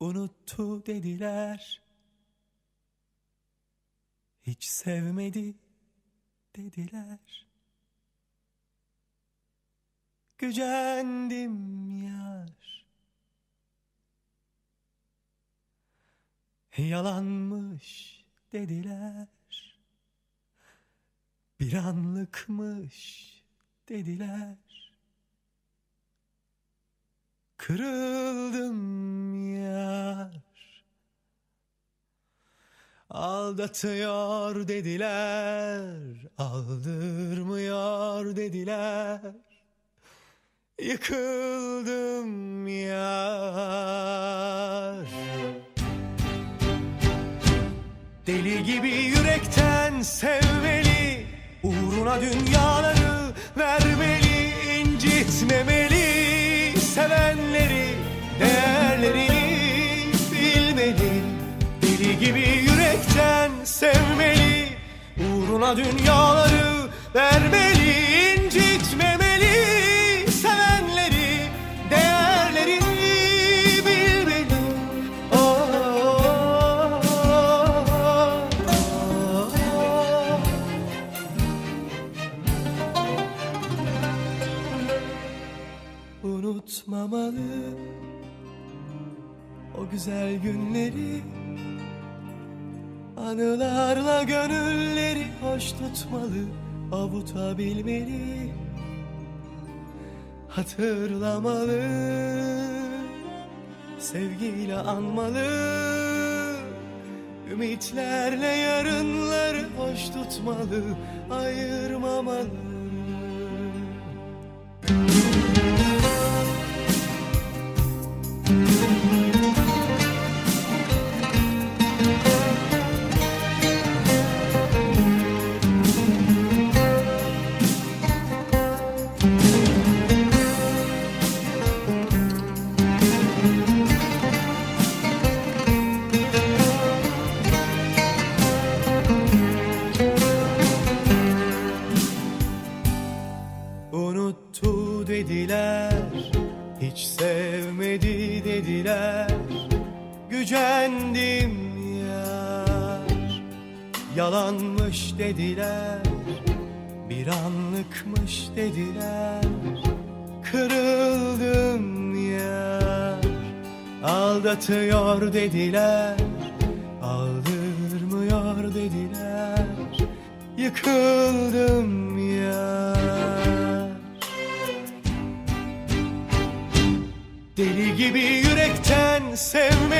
Unuttu dediler. Hiç sevmedi dediler. Gücendim yar. Yalanmış dediler. Bir anlıkmış dediler. Kırıldım Aldatıyor dediler Aldırmıyor dediler. Yıkıldım yar. Deli gibi yürekten sevmeli Uğruna dünyaları vermeli incitmemeli. Sevenleri değerlerini Dünyaları vermeli incitmemeli Sevenleri değerlerini bilmeli. Unutmamalı o güzel günleri Anılarla gönülleri hoş tutmalı Avutabilmeli. Hatırlamalı Sevgiyle anmalı. Ümitlerle yarınları hoş tutmalı Ayırmamalı Gücendim yar. Yalanmış dediler Bir anlıkmış dediler. Kırıldım yar Aldatıyor dediler. Aldırmıyor dediler. Yıkıldım yar. Deli gibi yürekten sevmeli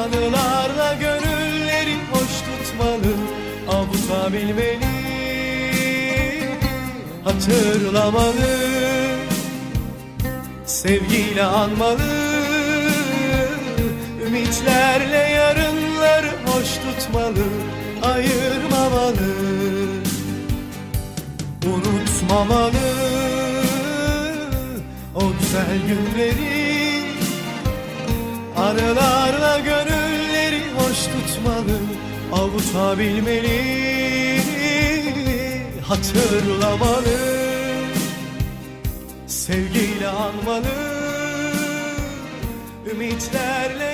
Anılarla gönülleri hoş tutmalı. Avutabilmeli Hatırlamalı. Sevgiyle anmalı. Ümitlerle yarınları hoş tutmalı. Ayırmamalı. Unutmamalı. O güzel günleri Arılarla hoş tutmalı Avutabilmeli. Hatırlamalı Sevgiyle anmalı. Ümitlerle